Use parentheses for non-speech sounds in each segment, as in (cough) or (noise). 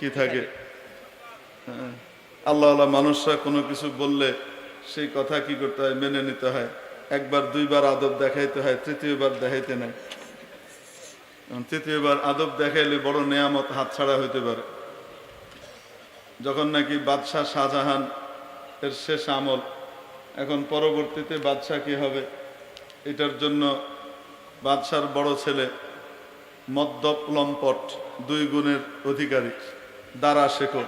কি থাকে। আল্লাহ আল্লাহ মানুষরা কোনো কিছু বললে সেই কথা কি করতে হয়? মেনে নিতে হয়। একবার, দুইবার আদব দেখাইতে হয়, তৃতীয়বার দেখাইতে নাই। তৃতীয়বার আদব দেখাইলে বড় নেয়ামত হাতছাড়া হইতে পারে। যখন নাকি বাদশাহ শাহজাহান এর শেষ আমল, এখন পরবর্তীতে বাদশাহ কি হবে? এটার জন্য বাদশার বড় ছেলে মদ্যপ লম্পট, দুই গুণের অধিকারী। দারা শেখর।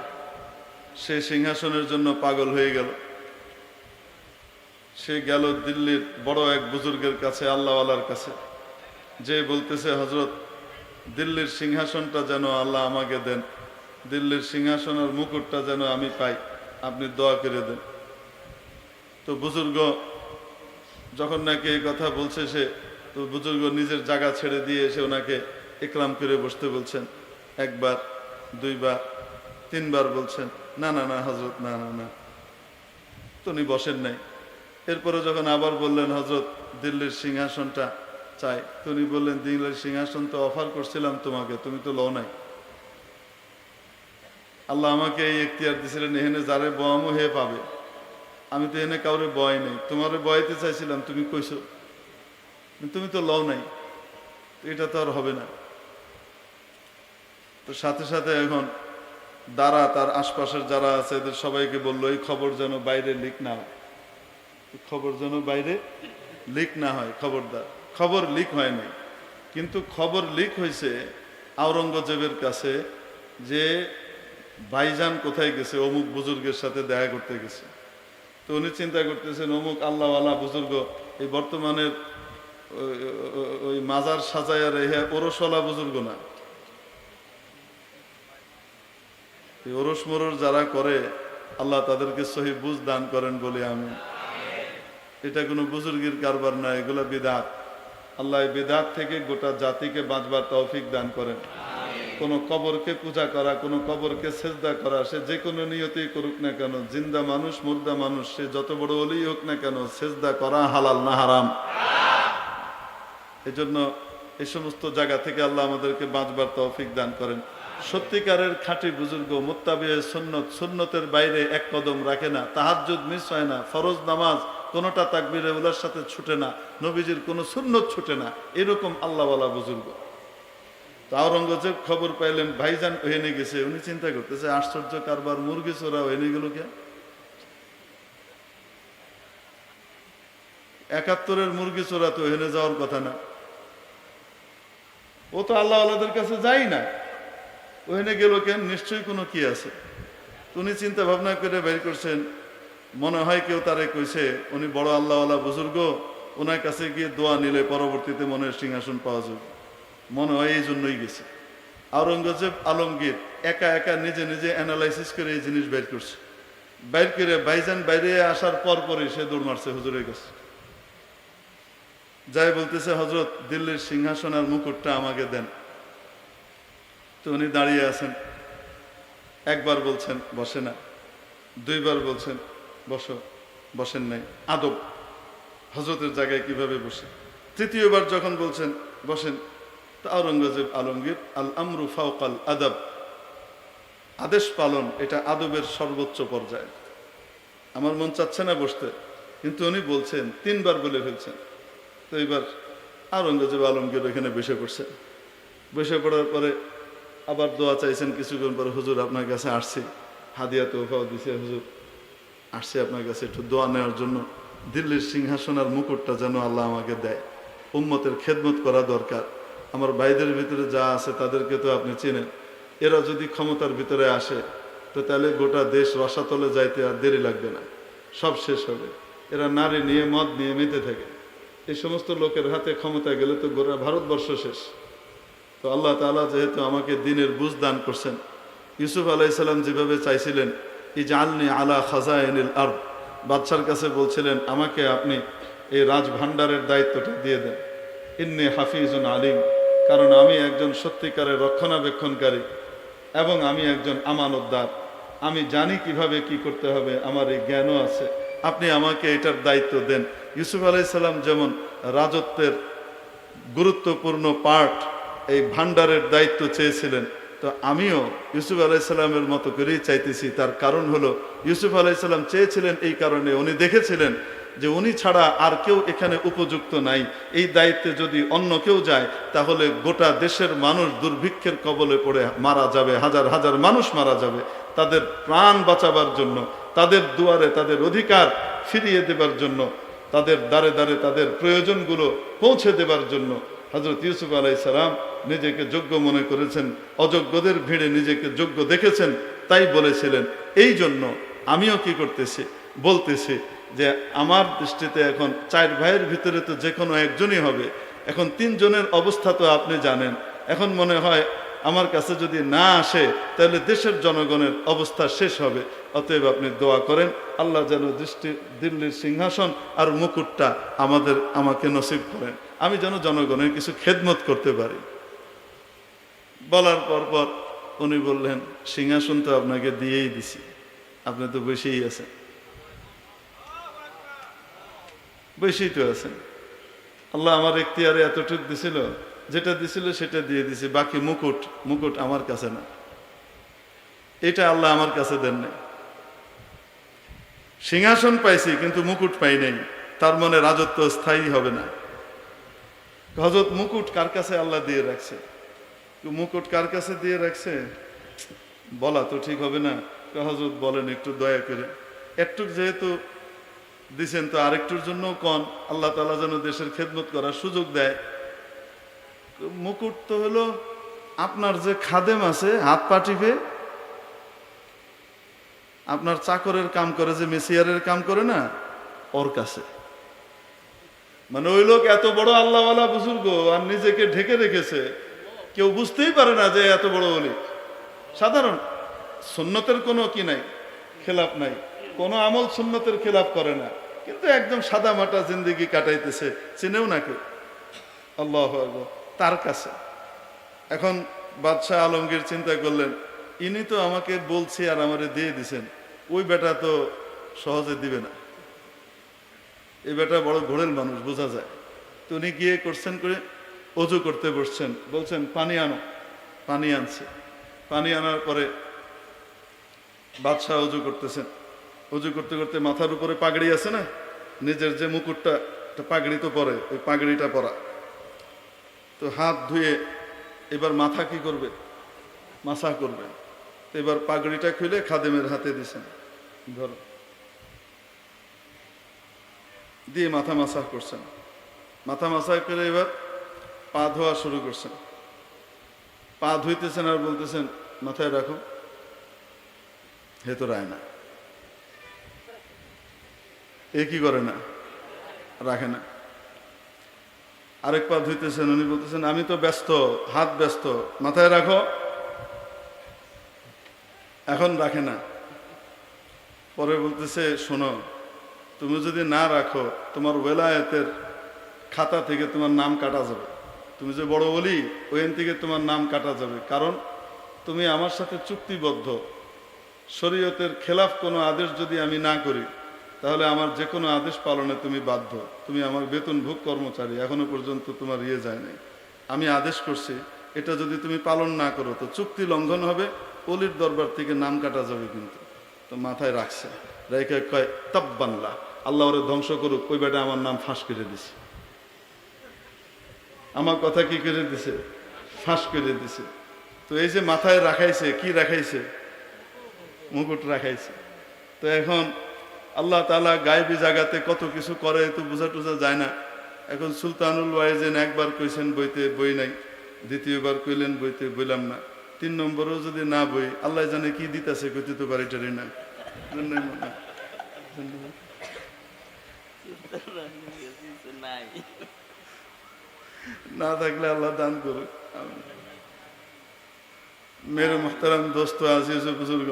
সে সিংহাসনের জন্য পাগল হয়ে গেল। সে গেল দিল্লির বড় এক বুজুর্গের কাছে, আল্লাহওয়ালার কাছে। যে বলতেছে হজরত দিল্লির সিংহাসনটা যেন আল্লাহ আমাকে দেন। দিল্লির সিংহাসনের মুকুটটা যেন আমি পাই। আপনি দোয়া করে দেন। তো বুজুর্গ যখন নাকি এই কথা বলছে সে, তো বুজুর্গ নিজের জায়গা ছেড়ে দিয়ে এসে ওনাকে একলাম করে বসতে বলছেন। একবার দুইবার, তিনবার বলছেন, না না না হজরত না না না। তো উনি বসেন নাই। এরপরে যখন আবার বললেন হজরত দিল্লির সিংহাসনটা চাই। তো উনি বললেন, দিল্লির সিংহাসন তো অফার করছিলাম তোমাকে, তুমি তো লও নাই। আল্লাহ আমাকে এই এখতিয়ার দিছিলেন এখানে যারে বয়ামও হে পাবে। আমি তো এনে কাউরে বয় নেই। তোমারে বয়াইতে চাইছিলাম, তুমি কইছো। তুমি তো লও নাই। এটা তো আর হবে না। তো সাথে সাথে এখন দ্বারা তার আশপাশের যারা আছে এদের সবাইকে বলল, এই খবর যেন বাইরে লিক না হয়। খবর যেন বাইরে লিক না হয়, খবরদার। খবর লিক হয়নি কিন্তু খবর লিক হয়েছে আওরঙ্গজেবের কাছে যে ভাইজান কোথায় গেছে, অমুক বুজুর্গের সাথে দেখা করতে গেছে। তো উনি চিন্তা করতেছেন, অমুক আল্লাহওয়ালা বুজুর্গ, এই বর্তমানের ওই- মাজার সাজাইয়া রেহে ওরসওয়ালা বুজুর্গ না? এই ওরস মরস যারা করে, আল্লাহ তাদেরকে সহি বুঝ দান করেন বলে আমি। এটা কোনো বুজুর্গের কারবার না, এগুলো বিদাত। আল্লাহ বিদাত থেকে গোটা জাতিকে বাঁচবার তৌফিক দান করেন। কোন কবরকে পূজা করা, কোন কবরকে সেজদা করা, সে যে কোনো নিয়তেই করুক না কেন, জিন্দা মানুষ, মুর্দা মানুষ, সে যত বড় অলি হোক না কেন, সেজদা করা হালাল না হারাম। এজন্য এই সমস্ত জায়গা থেকে আল্লাহ আমাদেরকে বাঁচবার তৌফিক দান করেন। সত্যিকারের খাঁটি বুজুর্গ মোত্তাবিয়ে সুন্নত, সুন্নতের বাইরে এক কদম রাখে না, তাহাজ্জুদ মিস হয় না, ফরজ নামাজ, কোনোটা তাকবিরে উলার সাথে ছুটে না, নবীজির কোনো সুন্নত ছুটে না, এরকম আল্লাহওয়ালা বুজুর্গ। তো আওরঙ্গজেব খবর পাইলেন, ভাইজান ওহেনে গেছে, উনি চিন্তা করতেছে, আশ্চর্য কারবার, মুরগি চোরা ওহেনে গেল কে? একাত্তরের মুরগি চোরা তো ওহেনে যাওয়ার কথা না। ও তো আল্লাহ আল্লাহদের কাছে যাই না। ওখানে গেল কেন? নিশ্চয়ই কোনো কি আছে। উনি চিন্তা ভাবনা করে বের করছেন। মনে হয় কেউ তারে কইছে, উনি বড় আল্লাহওয়ালা বুজুর্গ ওনার কাছে গিয়ে দোয়া নিলে পরবর্তীতে মনে হয় সিংহাসন পাওয়া যাবে। মনে হয় এই জন্যই গেছে। আওরঙ্গজেব আলমগীর একা একা নিজে নিজে অ্যানালাইসিস করে এই জিনিস বের করছে। বাইর করে বাইজান বাইরে আসার পর পরই সে দৌড় মারছে হুজুরের কাছে। যাই বলতেছে হজরত দিল্লির সিংহাসন আর মুকুটটা আমাকে দেন। তো উনি দাঁড়িয়ে আছেন। একবার বলছেন, বসে না। দুইবার বলছেন, বসো, বসেন নাই। আদব। হজরতের জায়গায় কীভাবে বসে? তৃতীয়বার যখন বলছেন, বসেন। তা আওরঙ্গজেব আলমগীর আল আমরু ফাউকাল আদব। আদেশ পালন, এটা আদবের সর্বোচ্চ পর্যায়ে। আমার মন চাচ্ছে না বসতে, কিন্তু উনি বলছেন, তিনবার বলে ফেলছেন। তো এবার আওরঙ্গজেব আলমগীর এখানে বসে পড়ছেন বসে পড়ার পরে আবার দোয়া চাইছেন কিছুক্ষণ পরে হুজুর আপনার কাছে আসছি। হাদিয়া তোফাও দিছে, হুজুর। আসছি আপনার কাছে একটু দোয়া নেওয়ার জন্য। দিল্লির সিংহাসন আর মুকুটটা যেন আল্লাহ আমাকে দেয়। উম্মতের খেদমত করা দরকার। আমার ভাইদের ভিতরে যা আছে তাদেরকে তো আপনি চেনেন। এরা যদি ক্ষমতার ভিতরে আসে, তো তাহলে গোটা দেশ রসাতলে যাইতে আর দেরি লাগবে না। সব শেষ হবে। এরা নারী নিয়ে, মদ নিয়ে, মেতে থাকে। এই সমস্ত লোকের হাতে ক্ষমতা গেলে তো গোটা ভারতবর্ষ শেষ। তো আল্লাহ তাআলা যেহেতু আমাকে দিনের বুঝ দান করছেন, ইউসুফ আলাইসাল্লাম যেভাবে চাইছিলেন এই জালনি আলা খাজাইনিল আর বাদশার কাছে বলছিলেন, আমাকে আপনি এই রাজভাণ্ডারের দায়িত্বটা দিয়ে দেন। ইন্নি হাফিজুন আলিম, কারণ আমি একজন সত্যিকারের রক্ষণাবেক্ষণকারী এবং আমি একজন আমানতদার। আমি জানি কীভাবে কি করতে হবে, আমার এই জ্ঞানও আছে। আপনি আমাকে এটার দায়িত্ব দেন। ইউসুফ আলাইসাল্লাম যেমন রাজত্বের গুরুত্বপূর্ণ পার্ট এই ভান্ডারের দায়িত্ব চেয়েছিলেন। তো আমিও ইউসুফ আলাইসাল্লামের মতো করেই চাইতেছি। তার কারণ হলো, ইউসুফ আলাইসাল্লাম চেয়েছিলেন এই কারণে। উনি দেখেছিলেন যে উনি ছাড়া আর কেউ এখানে উপযুক্ত নাই। এই দায়িত্বে যদি অন্য কেউ যায়, তাহলে গোটা দেশের মানুষ দুর্ভিক্ষের কবলে পড়ে মারা যাবে। হাজার হাজার মানুষ মারা যাবে। তাদের প্রাণ বাঁচাবার জন্য, তাদের দুয়ারে তাদের অধিকার ফিরিয়ে দেবার জন্য, তাদের দ্বারে দ্বারে তাদের প্রয়োজনগুলো পৌঁছে দেবার জন্য হজরত ইউসুফ আলাই সালাম নিজেকে যোগ্য মনে করেছেন, অযোগ্যদের ভিড়ে নিজেকে যোগ্য দেখেছেন, তাই বলেছিলেন, এই জন্য আমিও কি করতেছি? বলতেছি যে, আমার দৃষ্টিতে এখন চার ভাইয়ের ভিতরে তো যে কোনো একজনই হবে। এখন তিনজনের অবস্থা তো আপনি জানেন। এখন মনে হয় আমার কাছে যদি না আসে, তাহলে দেশের জনগণের অবস্থা শেষ হবে। অতএব আপনি দোয়া করেন, আল্লাহ যেন দৃষ্টি, দিল্লির সিংহাসন আর মুকুটটা আমাদের, আমাকে নসিব করেন। আমি যেন জনগণের কিছু খেদমত করতে পারি। বলার পর পর উনি বললেন, সিংহাসন তো আপনাকে দিয়েই দিছি। আপনি তো বসেই আছেন। বসেই তো আছেন। আল্লাহ আমার এখতিয়ারে এতটুক দিছিল, যেটা দিছিল সেটা দিয়ে দিছি, বাকি মুকুট মুকুট আমার কাছে না। এটা আল্লাহ আমার কাছে দেন নাই। সিংহাসন পাইছি, কিন্তু মুকুট পাই নাই। তার মনে রাজত্ব স্থায়ী হবে না। হজরত মুকুট কার কাছে আল্লাহ দিয়ে রাখছে? মুকুট কার কাছে দিয়ে রাখছে? বলা তো ঠিক হবে না। হজরত বলেন একটু দয়া করে। একটু যেহেতু দিছেন, তো আরেকটুর জন্য কন। আল্লাহ তালা যেন দেশের খেদমত করার সুযোগ দেয়। মুকুট তো হলো আপনার যে খাদেম আছে, হাত পা আপনার চাকরের কাম করে, যে মেসিয়ারের কাম করে না, ওর কাছে। মানে ওই লোক এত বড় আল্লাহওয়ালা বুজুর্গ, আর নিজেকে ঢেকে রেখেছে। কেউ বুঝতেই পারে না যে এত বড় বলি সাধারণ, সুন্নতের কোনো কি নাই খেলাপ নাই। কোনো আমল সুন্নতের খেলাপ করে না। কিন্তু একদম সাদা মাটা জিন্দিগি কাটাইতেছে, চিনেও না কেউ। আল্লাহ তার কাছে। এখন বাদশাহ আলমগীর চিন্তা করলেন, ইনি তো আমাকে বলছে আর আমারে দিয়ে দিছেন। ওই বেটা তো সহজে দিবে না। এই বেটা বড় ঘোড়েল মানুষ, বোঝা যায়। তো উনি গিয়ে করছেন করে অজু করতে বসছেন। বলছেন, পানি আনো। পানি আনছে। পানি আনার পরে বাদশাহ অজু করতেছেন। অজু করতে করতে মাথার উপরে পাগড়ি আছে না? নিজের যে মুকুটটা পাগড়ি তো পরে, ওই পাগড়িটা পরা। তো হাত ধুয়ে এবার মাথা কি করবে? মাসা করবে। এবার পাগড়িটা খুলে খাদেমের হাতে দিছেন। ধরো। দিয়ে মাথা মাসা করছেন। মাথা মাসা করে এবার পা ধোয়া শুরু করছেন। পা ধুইতেছেন আর বলতেছেন, মাথায় রাখো হে তো রায় না। এ কি করে না? রাখে না। আরেক পা ধুইতেছেন, উনি বলতেছেন, আমি তো ব্যস্ত, হাত ব্যস্ত, মাথায় রাখো। এখন রাখে না। পরে বলতেছে, শোনো, তুমি যদি না রাখো, তোমার ওয়েলায়েতের খাতা থেকে তোমার নাম কাটা যাবে। তুমি যে বড় বলি, ওইখান থেকে তোমার নাম কাটা যাবে। কারণ তুমি আমার সাথে চুক্তিবদ্ধ। শরীয়তের খেলাফ কোনো আদেশ যদি আমি না করি, তাহলে আমার যে কোনো আদেশ পালনে তুমি বাধ্য। তুমি আমার বেতনভোগ কর্মচারী, এখনও পর্যন্ত তোমার ইয়ে যায় নাই। আমি আদেশ করছি, এটা যদি তুমি পালন না করো, তো চুক্তি লঙ্ঘন হবে, অলির দরবার থেকে নাম কাটা যাবে কিন্তু। তো মাথায় রাখছে। রেখে কয় তাব্বান্লা আল্লাহ ওরে ধ্বংস করুক, ওই বেটা আমার নাম ফাঁস করে দিছে। আমার কথা কি করে দিছে? ফাঁস করে দিছে। তো এই যে মাথায় রাখাইছে, কি রাখাইছে? মুকুট রাখাইছে। তো এখন আল্লাহ তালা গায়েবী জায়গাতে কত কিছু করে তো বোঝা টোঝা যায় না। এখন সুলতানুল ওয়াইজেন একবার কইছেন, বইতে বই নাই। দ্বিতীয়বার কইলেন, বইতে বইলাম না। তিন নম্বরও যদি না বই, আল্লাহ জানে কি দিতেছে, কইতে তো পারি টারি না (laughs) (laughs) নাই। না থাকলে আল্লাহ দান করুক। মেরে মোহতারাম দোস্ত আজিজ বুজুর্গ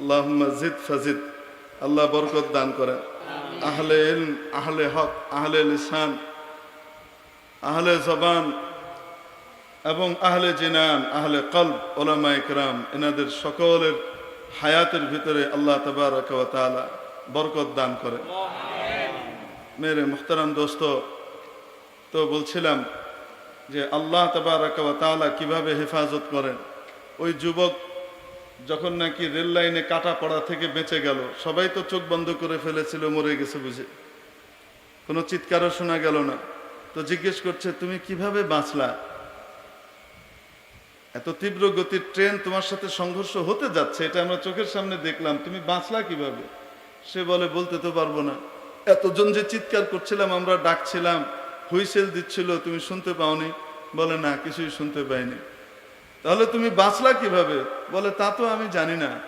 আল্লাহ জিদ ফাজিদ আল্লাহ বরকত দান করেন। আহলে ইলম আহলে হক আহলে লিসান আহলে জবান এবং আহলে জিনান আহলে কলব ওলামা ইকরাম এনাদের সকলের হায়াতের ভিতরে আল্লাহ তবারক বরকত দান করেন। মেরে মুখতারাম দোস্ত তো বলছিলাম যে আল্লাহ ওয়া কীভাবে হেফাজত করেন? ওই যুবক যখন নাকি রেল লাইনে কাটা পড়া থেকে বেঁচে গেল, সবাই তো চোখ বন্ধ করে ফেলেছিল, মরে গেছে বুঝে। কোনো চিৎকারও শোনা গেল না। তো জিজ্ঞেস করছে, তুমি কীভাবে বাঁচলা? এত তীব্র গতির ট্রেন তোমার সাথে সংঘর্ষ হতে যাচ্ছে, এটা আমরা চোখের সামনে দেখলাম। তুমি বাঁচলা কীভাবে? সে বলে, বলতে তো পারব না। এতজন যে চিৎকার করছিলাম, আমরা ডাকছিলাম হুইসেল দিচ্ছিল, তুমি শুনতে পাওনি? বলে, না, কিছুই শুনতে পাইনি। তাহলে তুমি বাঁচলা কীভাবে? বলে, তা তো আমি জানি না।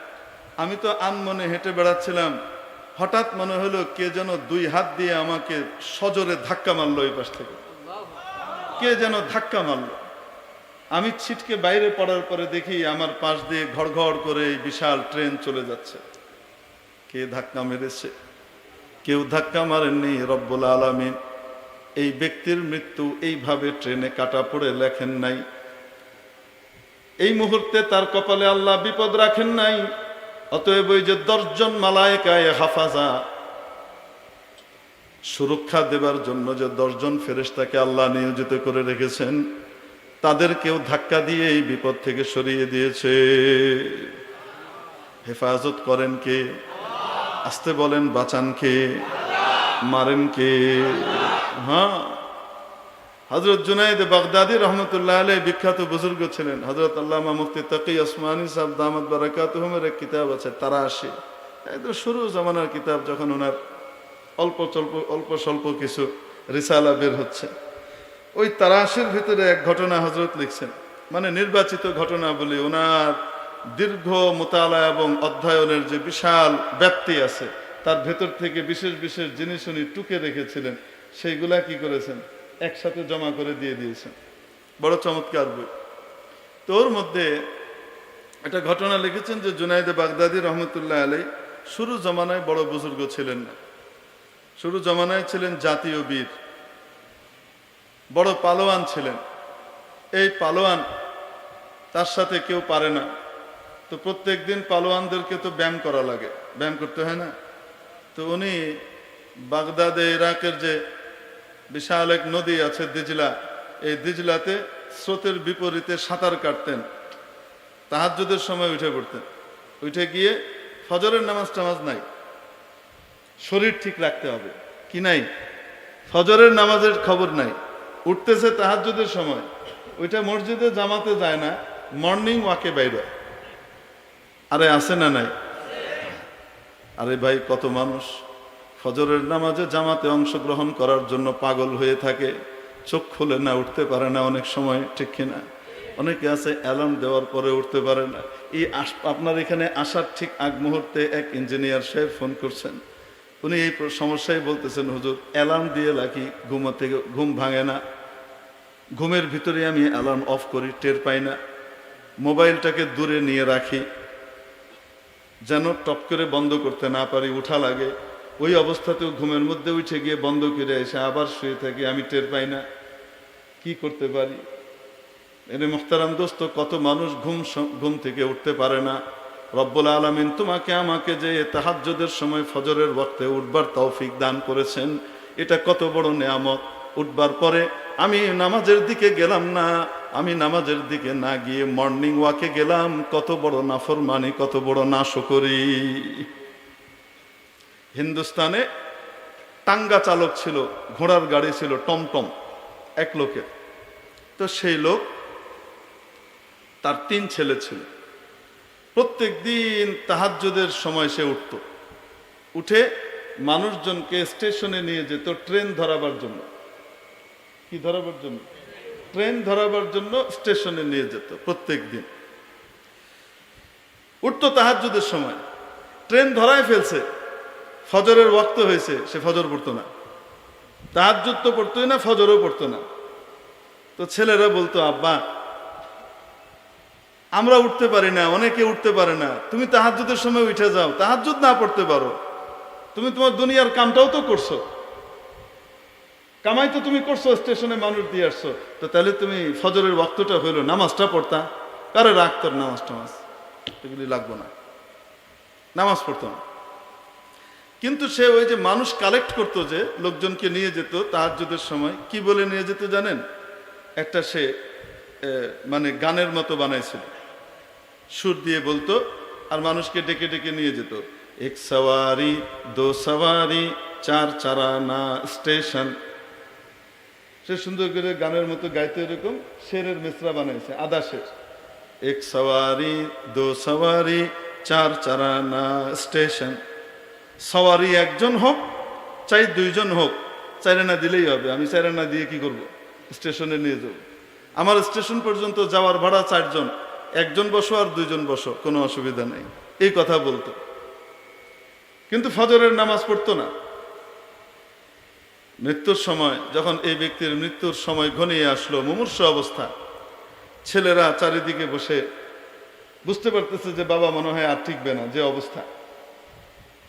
আমি তো আনমনে হেঁটে বেড়াচ্ছিলাম। হঠাৎ মনে হলো কে যেন দুই হাত দিয়ে আমাকে সজোরে ধাক্কা মারলো ওই পাশ থেকে। কে যেন ধাক্কা মারলো। আমি ছিটকে বাইরে পড়ার পরে দেখি আমার পাশ দিয়ে ঘড়ঘড় করে এই বিশাল ট্রেন চলে যাচ্ছে। কে ধাক্কা মেরেছে? কেউ ধাক্কা মারেননি রব্বুল আলমিন। এই ব্যক্তির মৃত্যু এইভাবে ট্রেনে কাটা পড়ে লেখেন নাই। এই মুহূর্তে তার কপালে আল্লাহ বিপদ রাখেন নাই, অতএব ওই যে দশজন মালায়কায় হাফাজা, সুরক্ষা দেবার জন্য যে দশজন ফেরেশতাকে আল্লাহ নিয়োজিত করে রেখেছেন তাদের কেউ ধাক্কা দিয়ে এই বিপদ থেকে সরিয়ে দিয়েছে। হেফাজত করেন কে? আসতে বলেন, বাঁচান কে? মারেন কে? হ্যাঁ। হজরত জুনাইদ বাগদাদি রহমতুল্লাহ আলী বিখ্যাত বুজুর্গ ছিলেন। হজরত আল্লাহ মুফতি তকি ওসমানী সাহেব দামদ বারাকাত এক কিতাব আছে তারা আসে একদম শুরু জমানার কিতাব যখন ওনার অল্প স্বল্প অল্প স্বল্প কিছু রিসালা বের হচ্ছে। ওই তারাশের ভিতরে এক ঘটনা হজরত লিখছেন। মানে নির্বাচিত ঘটনা বলি, ওনার দীর্ঘ মোতালা এবং অধ্যয়নের যে বিশাল ব্যাপ্তি আছে, তার ভেতর থেকে বিশেষ বিশেষ জিনিস উনি টুকে রেখেছিলেন। সেইগুলা কি করেছেন? একসাথে জমা করে দিয়ে দিয়েছেন। বড় চমৎকার বই। তো ওর মধ্যে একটা ঘটনা লিখেছেন যে জুনাইদে বাগদাদি রহমতুল্লাহ আলী শুরু জমানায় বড় বুজুর্গ ছিলেন না। শুরু জমানায় ছিলেন জাতীয় বীর। বড় পালোয়ান ছিলেন। এই পালোয়ান তার সাথে কেউ পারে না। তো প্রত্যেক দিন পালোয়ানদেরকে তো ব্যায়াম করা লাগে। ব্যায়াম করতে হয় না? তো উনি বাগদাদে ইরাকের যে বিশাল এক নদী আছে দিজলা। এই দিজলাতে স্রোতের বিপরীতে সাঁতার কাটতেন। তাহাজ্জুদের সময় উঠে পড়তেন। উঠে গিয়ে ফজরের নামাজ টামাজ নাই। শরীর ঠিক রাখতে হবে। কি নাই? ফজরের নামাজের খবর নাই। উঠতেছে তাহাজ্জুদের সময়। ওইটা মসজিদে জামাতে যায় না, মর্নিং ওয়াকে বাইরে আরে আছে না নাই? আরে ভাই, কত মানুষ। ফজরের নামাজে জামাতে অংশগ্রহণ করার জন্য পাগল হয়ে থাকে। চোখ খুলে না, উঠতে পারে না অনেক সময়, ঠিক কিনা? অনেকে আছে অ্যালার্ম দেওয়ার পরে উঠতে পারে না। এই আপনার এখানে আসার ঠিক আগ মুহূর্তে এক ইঞ্জিনিয়ার সাহেব ফোন করছেন। উনি এই সমস্যায় বলতেছেন, হুজুর অ্যালার্ম দিয়ে রাখি ঘুমাতে ঘুম ভাঙে না। ঘুমের ভিতরে আমি অ্যালার্ম অফ করি, টের পাই না। মোবাইলটাকে দূরে নিয়ে রাখি, যেন টপ করে বন্ধ করতে না পারি, উঠা লাগে। ওই অবস্থাতেও ঘুমের মধ্যে উঠে গিয়ে বন্ধ করে এসে আবার শুয়ে থাকি, আমি টের পাই না। কি করতে পারি? এনে মোখতারাম দোস্ত, কত মানুষ ঘুম ঘুম থেকে উঠতে পারে না। রব্বুল আলমিন তোমাকে আমাকে যে তাহাজ্জুদের সময় ফজরের বক্তে উঠবার তৌফিক দান করেছেন, এটা কত বড় নেয়ামত। উঠবার পরে আমি নামাজের দিকে গেলাম না, আমি নামাজের দিকে না গিয়ে মর্নিং ওয়াকে গেলাম, কত বড় নাফরমানি, কত বড় নাশকরি। হিন্দুস্তানে টাঙ্গা চালক ছিল, ঘোড়ার গাড়ি ছিল টমটম এক লোকের। তো সেই লোক তার তিন ছেলে ছিল। প্রত্যেক দিন তাহাজ্জুদের সময় সে উঠত। উঠে মানুষজনকে স্টেশনে নিয়ে যেত ট্রেন ধরাবার জন্য। কি ধরাবার জন্য? ট্রেন ধরাবার জন্য স্টেশনে নিয়ে যেত প্রত্যেক দিন। উঠতো তাহাজ্জুদের সময়। ট্রেন ধরায় ফেলছে। ফজরের ওয়াক্ত হয়েছে, সে ফজর পড়তো না। তাহাজ্জুদ তো পড়তোই না, ফজরও পড়তো না। তো ছেলেরা বলতো, আব্বা, আমরা উঠতে পারি না, অনেকে উঠতে পারে না। তুমি তাহাজ্জুদের সময় উঠে যাও। তাহাজ্জুদ না পড়তে পারো। তুমি তোমার দুনিয়ার কামটাও তো করছ। কামাই তো তুমি করছ, স্টেশনে মানুষ দিয়ে আসছো। তো তাহলে তুমি ফজরের ওয়াক্তটা হইল, নামাজটা পড়তা। কারে রাখ তোর নামাজ টামাজ এগুলি লাগবো না। নামাজ পড়তো না। কিন্তু সে ওই যে মানুষ কালেক্ট করতো যে লোকজনকে নিয়ে যেত তাহাজ্জুদের সময়, কি বলে নিয়ে যেত জানেন? একটা সে মানে গানের মতো বানাইছিল। সুর দিয়ে বলতো আর মানুষকে ডেকে ডেকে নিয়ে যেত। এক সওয়ারি, দো সওয়ারি, চার চারানা স্টেশন। সে সুন্দর করে গানের মতো গাইতে এরকম, শেরের মিশ্রা বানাইছে আদা শের। এক সওয়ারি, দো সওয়ারি, চার চারানা স্টেশন। সওয়ারি একজন হোক, চাই দুইজন হোক, চাইরানা দিলেই হবে। আমি চাইরানা দিয়ে কি করব? স্টেশনে নিয়ে যাব। আমার স্টেশন পর্যন্ত যাওয়ার ভাড়া চারজন। একজন বসো আর দুইজন বসো, কোনো অসুবিধা নেই। এই কথা বলতো। কিন্তু ফজরের নামাজ পড়তো না। মৃত্যুর সময়, যখন এই ব্যক্তির মৃত্যুর সময় ঘনিয়ে আসলো মুমূর্ষ অবস্থা। ছেলেরা চারিদিকে বসে বুঝতে পারতেছে যে বাবা মনে হয় আর ঠিকবে না, যে অবস্থা।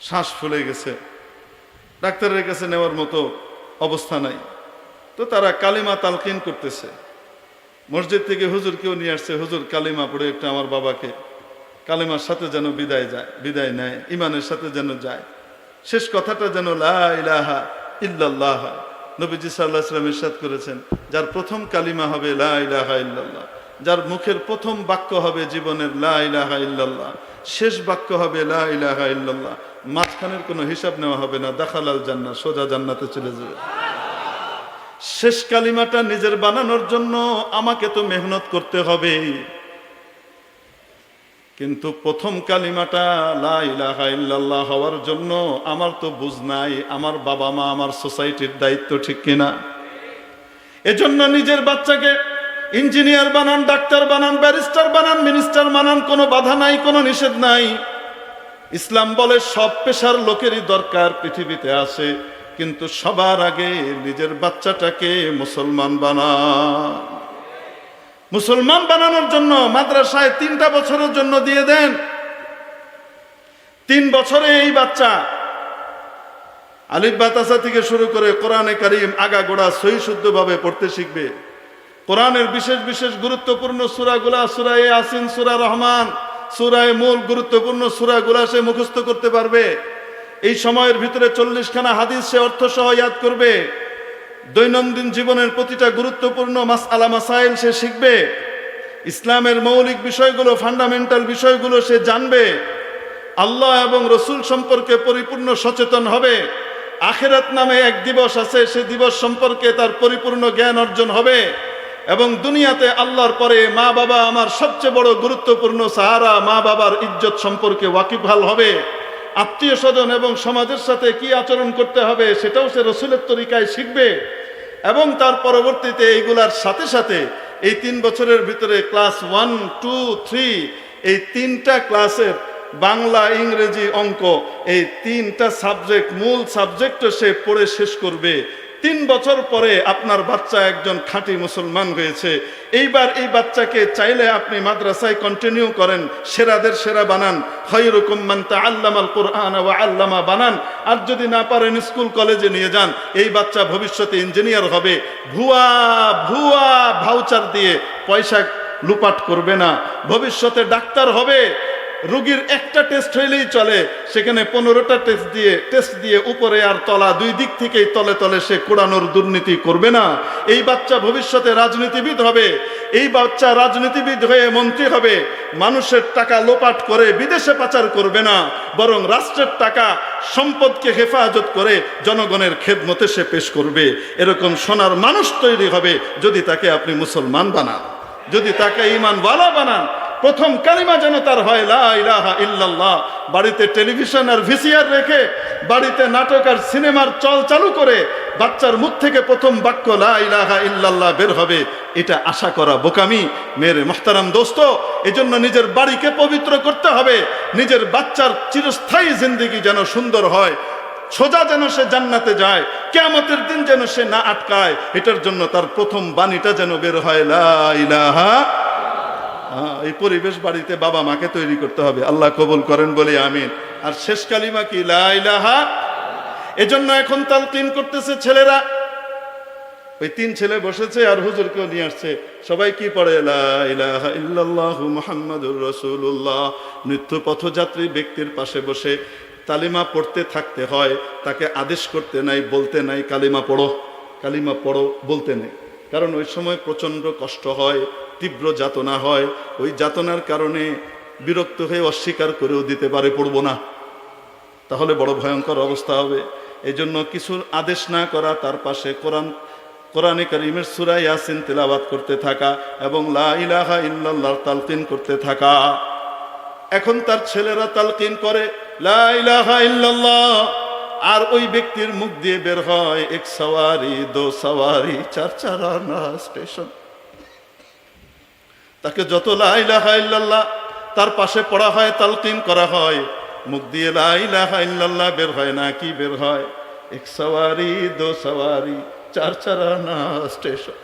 শ্বাস ফুলে গেছে। ডাক্তারের কাছে নেওয়ার মতো অবস্থা নাই। তো তারা কালিমা তালকিন করতেছে। মসজিদ থেকে হুজুর কেউ নিয়ে আসছে, হুজুর, কালিমা পড়ে একটা আমার বাবাকে। কালিমার সাথে যেন বিদায় যায়, বিদায় নেয়, ইমানের সাথে যেন যায়। শেষ কথাটা যেন লা ইলাহা ইল্লাল্লাহ হয়। নবীজি সাল্লাহ সাল্লাম ইরশাদ করেছেন, যার প্রথম কালিমা হবে লা ইলাহা ইল্লাল্লাহ, যার মুখের প্রথম বাক্য হবে জীবনের লা ইলাহা ইল্লাল্লাহ। শেষ বাক্য হবে ইলাহা মাঝখানের কোনো হিসাব নেওয়া হবে না, দাখালাল জান্নাত সোজা জান্নাতে চলে যাবে। শেষ কালিমাটা নিজের বানানোর জন্য আমাকে তো মেহনত করতে হবে। কিন্তু প্রথম কালিমাটা, লা ইলাহা ইল্লাল্লাহ হওয়ার জন্য আমার তো বুঝ নাই, আমার বাবা মা আমার সোসাইটির দায়িত্ব ঠিক কিনা। এজন্য নিজের বাচ্চাকে ইঞ্জিনিয়ার বানান, ডাক্তার বানান, ব্যারিস্টার বানান, মিনিস্টার বানান কোনো বাধা নাই, কোনো নিষেধ নাই। ইসলাম বলে সব পেশার লোকেরই দরকার পৃথিবীতে আছে, কিন্তু সবার আগে নিজের বাচ্চাটাকে মুসলমান বানান। মুসলমান বানানোর জন্য মাদ্রাসায় তিনটা বছরের জন্য দিয়ে দেন। তিন বছরে এই বাচ্চা আলিফ বাতাসা থেকে শুরু করে কোরআনে কারিম আগা গোড়া সহি শুদ্ধভাবে পড়তে শিখবে। কোরআনের বিশেষ বিশেষ গুরুত্বপূর্ণ সুরাগুলা সুরায় আসিন সুরা রহমান, সুরায় মূল গুরুত্বপূর্ণ সুরাগুলা সে মুখস্থ করতে পারবে। এই সময়ের ভিতরে চল্লিশখানা হাদিস সে অর্থ সহ ইয়াদ করবে। দৈনন্দিন জীবনের প্রতিটা গুরুত্বপূর্ণ মাস আলা মাসাইল সে শিখবে। ইসলামের মৌলিক বিষয়গুলো, ফান্ডামেন্টাল বিষয়গুলো সে জানবে। আল্লাহ এবং রসুল সম্পর্কে পরিপূর্ণ সচেতন হবে। আখেরাত নামে এক দিবস আছে, সে দিবস সম্পর্কে তার পরিপূর্ণ জ্ঞান অর্জন হবে। এবং দুনিয়াতে আল্লাহর পরে মা বাবা আমার সবচেয়ে বড় গুরুত্বপূর্ণ সাহারা মা বাবার ইজ্জত সম্পর্কে ওয়াকিবহাল হবে। আত্মীয় স্বজন এবং সমাজের সাথে কি আচরণ করতে হবে সেটাও সে রসুলের তরিকায় শিখবে। এবং তার পরবর্তীতে এইগুলার সাথে সাথে এই তিন বছরের ভিতরে ক্লাস ওয়ান, টু, থ্রি, এই তিনটা ক্লাসের বাংলা, ইংরেজি অঙ্ক, এই তিনটা সাবজেক্ট, মূল সাবজেক্টও সে পড়ে শেষ করবে। তিন বছর পরে আপনার বাচ্চা একজন খাঁটি মুসলমান হয়েছে। এইবার এই বাচ্চাকে চাইলে আপনি মাদ্রাসায় কন্টিনিউ করেন, সেরাদের সেরা বানান। খৈরুকুম মান তাআল্লামাল কুরআন ওয়া আল্লামা বানান। আর যদি না পারেন স্কুল, কলেজে নিয়ে যান। এই বাচ্চা ভবিষ্যতে ইঞ্জিনিয়ার হবে। ভুয়া ভুয়া ভাউচার দিয়ে পয়সা লুপাট করবে না। ভবিষ্যতে ডাক্তার হবে। রুগীর একটা টেস্ট হইলেই চলে। সেখানে পনেরোটা টেস্ট দিয়ে টেস্ট দিয়ে উপরে আর তলা দুই দিক থেকেই তলে তলে সে কোড়ানোর দুর্নীতি করবে না। এই বাচ্চা ভবিষ্যতে রাজনীতিবিদ হবে। এই বাচ্চা রাজনীতিবিদ হয়ে মন্ত্রী হবে। মানুষের টাকা লোপাট করে বিদেশে পাচার করবে না। বরং রাষ্ট্রের টাকা, সম্পদকে হেফাজত করে জনগণের খেদমতে সে পেশ করবে। এরকম সোনার মানুষ তৈরি হবে যদি তাকে আপনি মুসলমান বানান। যদি তাকে ইমানওয়ালা বানান প্রথম কালিমা যেন তার হয় লা ইলাহা ইল্লাল্লাহ। বাড়িতে টেলিভিশন আর ভিসিআর রেখে বাড়িতে নাটক আর সিনেমার চল চালু করে বাচ্চার মুখ থেকে প্রথম বাক্য লা ইলাহা ইল্লাল্লাহ বের হবে। এটা আশা করা বোকামি। মেরে মোহতারাম দোস্ত এজন্য নিজের বাড়িকে পবিত্র করতে হবে। নিজের বাচ্চার চিরস্থায়ী জিন্দিগি যেন সুন্দর হয়। সোজা যেন সে জান্নাতে যায় কেয়ামতের দিন যেন সে না আটকায়। এটার জন্য তার প্রথম বাণীটা যেন বের হয় লা ইলাহা হ্যাঁ, এই পরিবেশ বাড়িতে বাবা মাকে তৈরি করতে হবে। আল্লাহ কবুল করেন বলে আমিন। আর শেষ কালিমা কি? লা ইলাহা এজন্য এখন তালকিন করতেছে ছেলেরা। ওই তিন ছেলে বসেছে আর হুজুরকেও নিয়ে আসছে। সবাই কি পড়ে? ইল্লাল্লাহু মুহাম্মাদুর রাসূলুল্লাহ। নিত্য পথযাত্রী ব্যক্তির পাশে বসে তালিমা পড়তে থাকতে হয়। তাকে আদেশ করতে নাই, বলতে নাই, কালিমা পড়ো। কালিমা পড়ো, বলতে নেই। কারণ ওই সময় প্রচণ্ড কষ্ট হয়। তীব্র যাতনা হয়, ওই যাতনার কারণে বিরক্ত হয়ে অস্বীকার করেও দিতে পারে, পড়ব না। তাহলে বড় ভয়ঙ্কর অবস্থা হবে। এই জন্য কিছু আদেশ না করা, তার পাশে কোরআন, কোরআনে করিমের সুরা ইয়াসিন তেলাবাত করতে থাকা এবং লা ইলাহা ইল্লাল্লাহ তালকিন করতে থাকা। এখন তার ছেলেরা তালকিন করে, লা ইলাহা ইল্লাল্লাহ, আর ওই ব্যক্তির মুখ দিয়ে বের হয়, এক সওয়ারি, দো সওয়ারি, চার চারানা স্টেশন। তাকে যত লা ইলাহা ইল্লাল্লাহ তার পাশে পড়া হয়, তালকিন করা হয়। মুখ দিয়ে লা ইলাহা ইল্লাল্লাহ বের হয় না, কি বের হয়? এক সওয়ারি, দো সওয়ারি, চার চারানা, স্টেশন।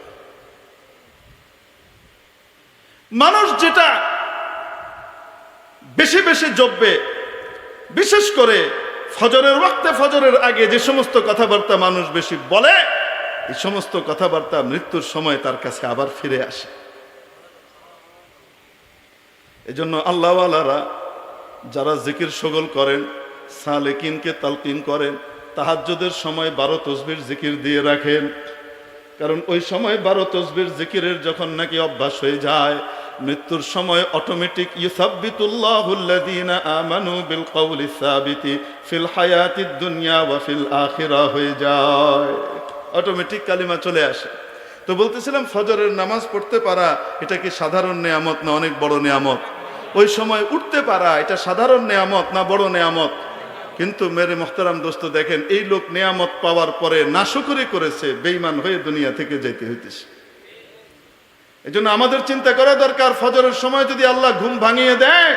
মানুষ যেটা বেশি বেশি জপবে, বিশেষ করে ফজরের ওয়াক্তে ফজরের আগে যে সমস্ত কথাবার্তা মানুষ বেশি বলে, এই সমস্ত কথাবার্তা মৃত্যুর সময় তার কাছে আবার ফিরে আসে। এজন্য আল্লাহওয়ালারা যারা জিকির সগল করেন, সালেকিনকে তালকিন করেন, তাহাজ্জুদের সময় বারো তসবির জিকির দিয়ে রাখেন। কারণ ওই সময় বারো তসবির জিকিরের যখন নাকি অভ্যাস হয়ে যায়, মৃত্যুর সময় অটোমেটিক আমানু বিল ফিল দুনিয়া ফিল হয়ে যায়। অটোমেটিক কালিমা চলে আসে। তো বলতেছিলাম, ফজরের নামাজ পড়তে পারা, এটা কি সাধারণ নেয়ামত না অনেক বড় নেয়ামত? ওই সময় উঠতে পারা, এটা সাধারণ নেয়ামত না বড় নেয়ামত? কিন্তু মেরে মোহতারাম দোস্ত দেখেন, এই লোক নেয়ামত পাওয়ার পরে নাশুকরি করেছে বেইমান হয়ে দুনিয়া থেকে যেতে হইতেছে। এই আমাদের চিন্তা করা দরকার, ফজরের সময় যদি আল্লাহ ঘুম ভাঙিয়ে দেয়,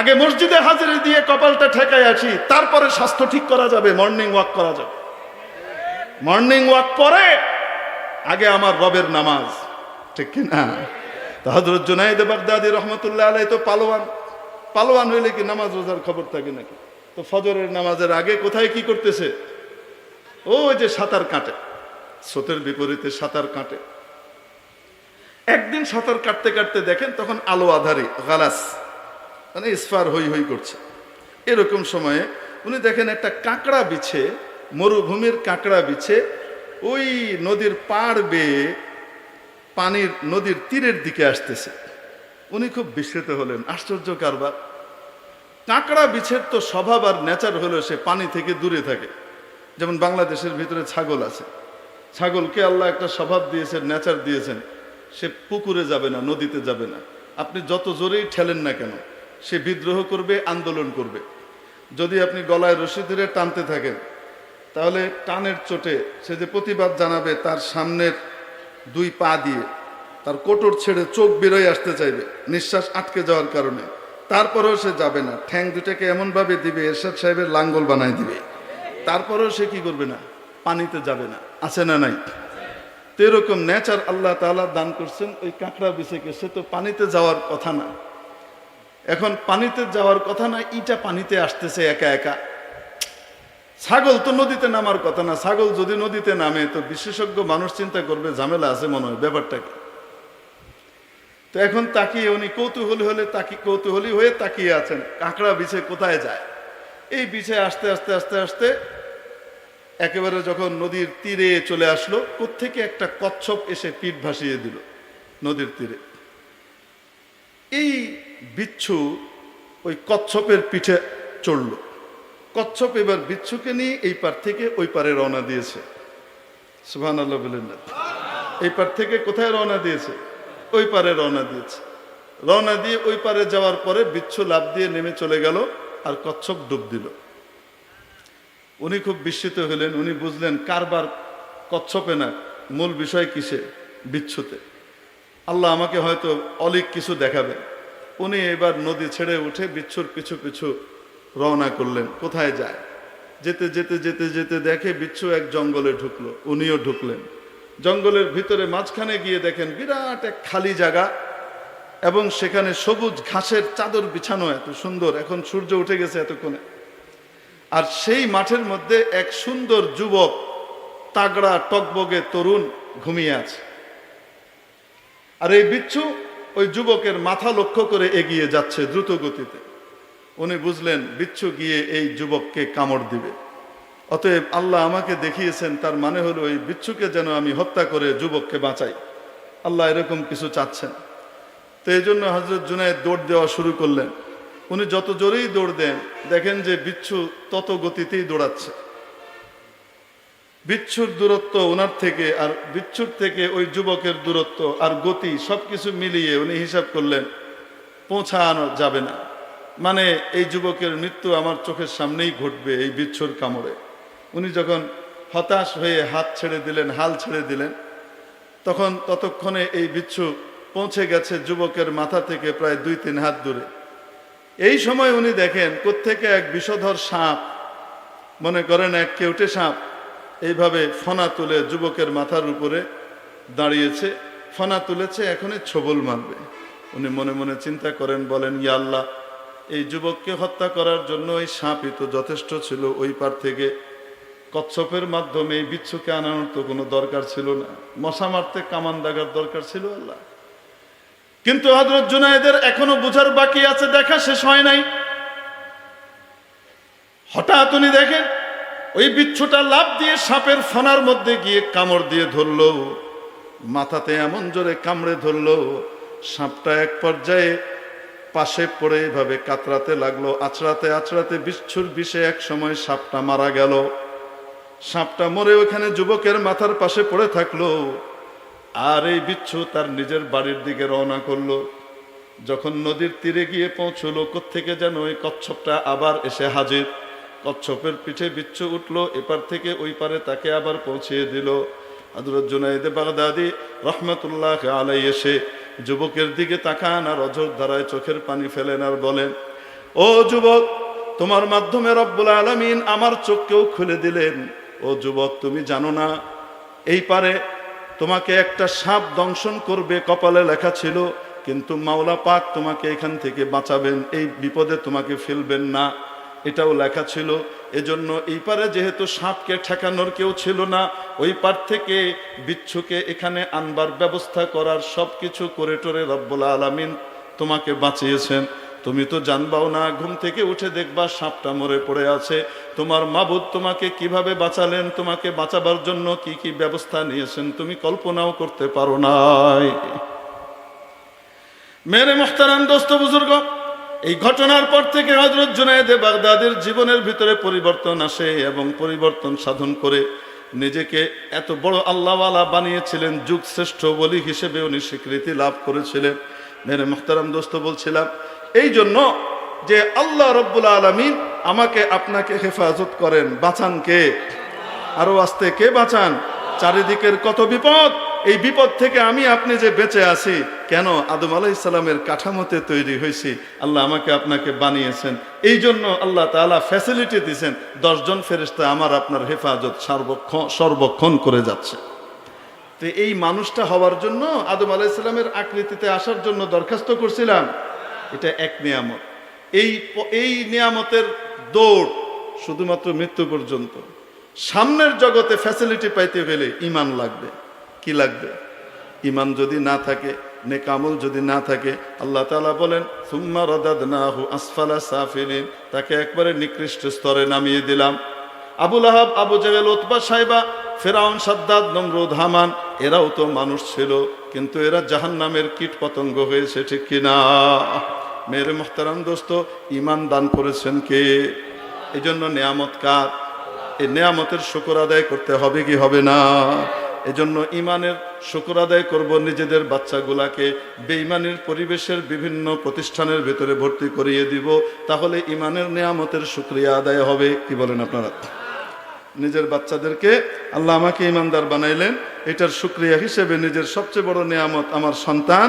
আগে মসজিদে হাজিরি দিয়ে কপালটা ঠেকায় আছি তারপরে স্বাস্থ্য ঠিক করা যাবে মর্নিং ওয়াক করা যাবে। মর্নিং ওয়াক পরে, আগে আমার রবের নামাজ, ঠিক কি না তো হজরত জুনাইদ বাগদাদি রহমতুল্লাহ আলাই তো পালোয়ান। পালোয়ান হইলে কি নামাজ রোজার খবর থাকে নাকি? তো ফজরের নামাজের আগে কোথায় কি করতেছে? ও যে সাঁতার কাটে। স্রোতের বিপরীতে সাঁতার কাটে। একদিন সাঁতার কাটতে কাটতে দেখেন তখন আলো আধারে গালাস মানে ইস্ফার হই হই করছে। এরকম সময়ে উনি দেখেন একটা কাঁকড়া বিছে, মরুভূমির কাঁকড়া বিছে, ওই নদীর পাড় বেয়ে পানির নদীর তীরের দিকে আসতেছে। উনি খুব বিস্মিত হলেন। আশ্চর্য কারবার। কাঁকড়া বিছের তো স্বভাব আর নেচার হলো সে পানি থেকে দূরে থাকে। যেমন বাংলাদেশের ভিতরে ছাগল আছে। ছাগলকে আল্লাহ একটা স্বভাব দিয়েছেন, নেচার দিয়েছেন। সে পুকুরে যাবে না, নদীতে যাবে না। আপনি যত জোরেই ঠেলেন না কেন, সে বিদ্রোহ করবে, আন্দোলন করবে। যদি আপনি গলায় রশি ধরে টানতে থাকেন, তাহলে টানের চোটে সে যে প্রতিবাদ জানাবে, তার সামনের দুই পা দিয়ে তার কোটর ছেড়ে চোখ বেরোয় আসতে চাইবে। নিঃশ্বাস আটকে যাওয়ার কারণে। তারপরেও সে যাবে না। ঠ্যাং দুটাকে এমনভাবে দিবে, এরশাদ সাহেবের লাঙ্গল বানাই দিবে। তারপরেও সে কি করবে না? পানিতে যাবে না। আছে না নাই? তো এরকম নেচার আল্লাহ তাআলা দান করছেন, ওই কাঁকড়া বিছেকে। সে তো পানিতে যাওয়ার কথা না। এখন পানিতে যাওয়ার কথা না, ইটা পানিতে আসতেছে একা একা। ছাগল তো নদীতে নামার কথা না, ছাগল যদি নদীতে নামে, তো বিশেষজ্ঞ মানুষ চিন্তা করবে, ঝামেলা আছে মনে হয়, ব্যাপারটা কি? তো এখন তাকিয়ে উনি কৌতূহলী হলে তাকি, কৌতূহলী হয়ে তাকিয়ে আছেন, কাঁকড়া বিছে কোথায় যায়? এই বিছে আসতে আসতে, আস্তে আস্তে একেবারে যখন নদীর তীরে চলে আসলো, কোত্থেকে একটা কচ্ছপ এসে পিঠ ভাসিয়ে দিল নদীর তীরে। এই বিচ্ছু ওই কচ্ছপের পিঠে চড়ল। কচ্ছপ এবার বিচ্ছুকে নিয়ে এই পার থেকে ওই পারে রওনা দিয়েছে। সুহান আল্লাহ বলেন এই পার থেকে কোথায় রওনা দিয়েছে? ওই পারে রওনা দিয়েছে। রওনা দিয়ে ওই পারে যাওয়ার পরে বিচ্ছু লাভ দিয়ে নেমে চলে গেল আর কচ্ছপ ডুব দিল। উনি খুব বিস্মিত হলেন। উনি বুঝলেন, কারবার কচ্ছপে না, মূল বিষয় কিসে? বিচ্ছুতে। আল্লাহ আমাকে হয়তো অলিক কিছু দেখাবে উনি এবার নদী ছেড়ে উঠে বিচ্ছুর পিছু পিছু রওনা করলেন, কোথায় যায়? যেতে যেতে যেতে যেতে দেখে বিচ্ছু এক জঙ্গলে ঢুকলো, উনিও ঢুকলেন। জঙ্গলের ভিতরে মাঝখানে গিয়ে দেখেন বিরাট এক খালি জায়গা এবং সেখানে সবুজ ঘাসের চাদর বিছানো এত সুন্দর, এখন সূর্য উঠে গেছে এতক্ষণে। আর সেই মাঠের মধ্যে এক সুন্দর যুবক, তাগড়া টকবগে তরুণ ঘুমিয়ে আছে। আর এই বিচ্ছু ওই যুবকের মাথা লক্ষ্য করে এগিয়ে যাচ্ছে দ্রুত গতিতে উনি বুঝলেন, বিচ্ছু গিয়ে এই যুবককে কামড় দিবে। অতএব আল্লাহ আমাকে দেখিয়েছেন, তার মানে হলো এই বিচ্ছুকে যেন আমি হত্যা করে যুবককে বাঁচাই। আল্লাহ এরকম কিছু চাচ্ছেন। তো এই জন্য হজরত জুনায়দ দৌড় দেওয়া শুরু করলেন। উনি যত জোরেই দৌড় দেন, দেখেন যে বিচ্ছু তত গতিতেই দৌড়াচ্ছে। বিচ্ছুর দূরত্ব ওনার থেকে আর বিচ্ছুর থেকে ওই যুবকের দূরত্ব আর গতি সবকিছু মিলিয়ে উনি হিসাব করলেন, পৌঁছানো যাবে না। মানে এই যুবকের মৃত্যু আমার চোখের সামনেই ঘটবে এই বিচ্ছুর কামড়ে। উনি যখন হতাশ হয়ে হাত ছেড়ে দিলেন, হাল ছেড়ে দিলেন, তখন ততক্ষণে এই বিচ্ছু পৌঁছে গেছে যুবকের মাথা থেকে প্রায় দুই তিন হাত দূরে। এই সময় উনি দেখেন, কোত্থেকে এক বিষধর সাপ, মনে করেন এক কেউটে সাপ, এইভাবে ফনা তুলে যুবকের মাথার উপরে দাঁড়িয়েছে, ফনা তুলেছে, এখনই ছবল মারবে। উনি মনে মনে চিন্তা করেন, বলেন, ইয়া আল্লাহ এই যুবককে হত্যা করার জন্য এই সাপই তো যথেষ্ট ছিল। ওই পার থেকে কচ্ছপের মাধ্যমে এই বিচ্ছুকে আনানোর তো কোনো দরকার ছিল না। মশা মারতে কামান দাগার দরকার ছিল আল্লাহ। কিন্তু হজরত জুনায়েদের এখনও বোঝার বাকি আছে, দেখা শেষ হয় নাই। হঠাৎ উনি দেখেন, ওই বিচ্ছুটা লাভ দিয়ে সাপের ফনার মধ্যে গিয়ে কামড় দিয়ে ধরলো, মাথাতে এমন জোরে কামড়ে ধরলো, সাপটা এক পর্যায়ে পাশে পড়ে এভাবে কাতরাতে লাগল, আছড়াতে আছড়াতে বিচ্ছুর বিষে এক সময় সাপটা মারা গেল। সাপটা মরে ওখানে যুবকের মাথার পাশে পড়ে থাকল আর এই বিচ্ছু তার নিজের বাড়ির দিকে রওনা করল। যখন নদীর তীরে গিয়ে পৌঁছলো থেকে যেন ওই কচ্ছপটা আবার এসে হাজির। কচ্ছপের পিঠে বিচ্ছু উঠল, এপার থেকে ওই পারে তাকে আবার পৌঁছিয়ে দিল। হজরত জুনাইদে বাগদাদি রহমতুল্লাহ আলাই এসে যুবকের দিকে তাকান আর অজর ধারায় চোখের পানি ফেলেন আর বলেন, ও যুবক, তোমার মাধ্যমে রব্বুল আলমিন আমার চোখকেও খুলে দিলেন। ও যুবক, তুমি জানো না, এই পারে তোমাকে একটা সাপ দংশন করবে কপালে লেখা ছিল, কিন্তু মাওলা পাক তোমাকে এখান থেকে বাঁচাবেন, এই বিপদে তোমাকে ফেলবেন না। এটাও লেখা ছিল, এজন্য এই পারে যেহেতু সাপকে ঠেকানোর কেউ ছিল না, ওই পার থেকে বিচ্ছুকে এখানে আনবার ব্যবস্থা করার সব কিছু করে টোরে রব্বুল আলমিন তোমাকে বাঁচিয়েছেন। তুমি তো জানবাও না, ঘুম থেকে উঠে দেখবা সাপটা মরে পড়ে আছে। তোমার মাবুদ তোমাকে কীভাবে বাঁচালেন, তোমাকে বাঁচাবার জন্য কি কি ব্যবস্থা নিয়েছেন তুমি কল্পনাও করতে পারো নাই। মেরে মোহতারাম দোস্ত বুজুর্গ এই ঘটনার পর থেকে হজরত জুনায়দে বাগদাদের জীবনের ভিতরে পরিবর্তন আসে এবং পরিবর্তন সাধন করে নিজেকে এত বড় আল্লাহওয়ালা বানিয়েছিলেন, যুগ শ্রেষ্ঠ বলি হিসেবে উনি স্বীকৃতি লাভ করেছিলেন। মেরে মোহতারাম দোস্ত বলছিলাম, এই জন্য যে আল্লাহ রব্বুল আলমিন আমাকে আপনাকে হেফাজত করেন। বাঁচান কে? আরও আসতে, কে বাঁচান? চারিদিকের কত বিপদ? এই বিপদ থেকে আমি আপনি যে বেঁচে আছি, কেন আদম আলাইসাল্লামের কাঠামোতে তৈরি হয়েছি, আল্লাহ আমাকে আপনাকে বানিয়েছেন। এই জন্য আল্লাহ তালা ফ্যাসিলিটি দিয়েছেন দশজন ফেরিস্তা আমার আপনার হেফাজত সর্বক্ষণ সর্বক্ষণ করে যাচ্ছে। তো এই মানুষটা হওয়ার জন্য আদম আলাইসাল্লামের আকৃতিতে আসার জন্য দরখাস্ত করছিলাম। এটা এক নিয়ামত। এই এই নিয়ামতের দৌড় শুধুমাত্র মৃত্যু পর্যন্ত। সামনের জগতে ফ্যাসিলিটি পাইতে গেলে ইমান লাগবে। কি লাগবে? ইমান যদি না থাকে নেকামল যদি না থাকে, আল্লাহ তালা বলেন, সুম্মা রদাদনাহু আসফালা সাফিলিন। তাকে একবারে নিকৃষ্ট স্তরে নামিয়ে দিলাম। আবুল আহাব আবু জাহেল ওতবা সাহেবা ফেরাউন, সাদ্দাদ, নমরুদ, হামান, এরাও তো মানুষ ছিল, কিন্তু এরা জাহান নামের কীট পতঙ্গ হয়েছে, ঠিক কিনা মেরে মোহতারাম দোস্ত ইমান দান করেছেন কে? এই জন্য নেয়ামত কার? এই নেয়ামতের শুকর আদায় করতে হবে কি হবে না? এজন্য ইমানের শুকুর আদায় করব নিজেদের বাচ্চাগুলাকে। বেইমানের পরিবেশের বিভিন্ন প্রতিষ্ঠানের ভেতরে ভর্তি করিয়ে দিব, তাহলে ইমানের নিয়ামতের শুক্রিয়া আদায় হবে। কি বলেন আপনারা? নিজের বাচ্চাদেরকে আল্লাহ আমাকে ইমানদার বানাইলেন, এটার শুক্রিয়া হিসেবে নিজের সবচেয়ে বড় নিয়ামত আমার সন্তান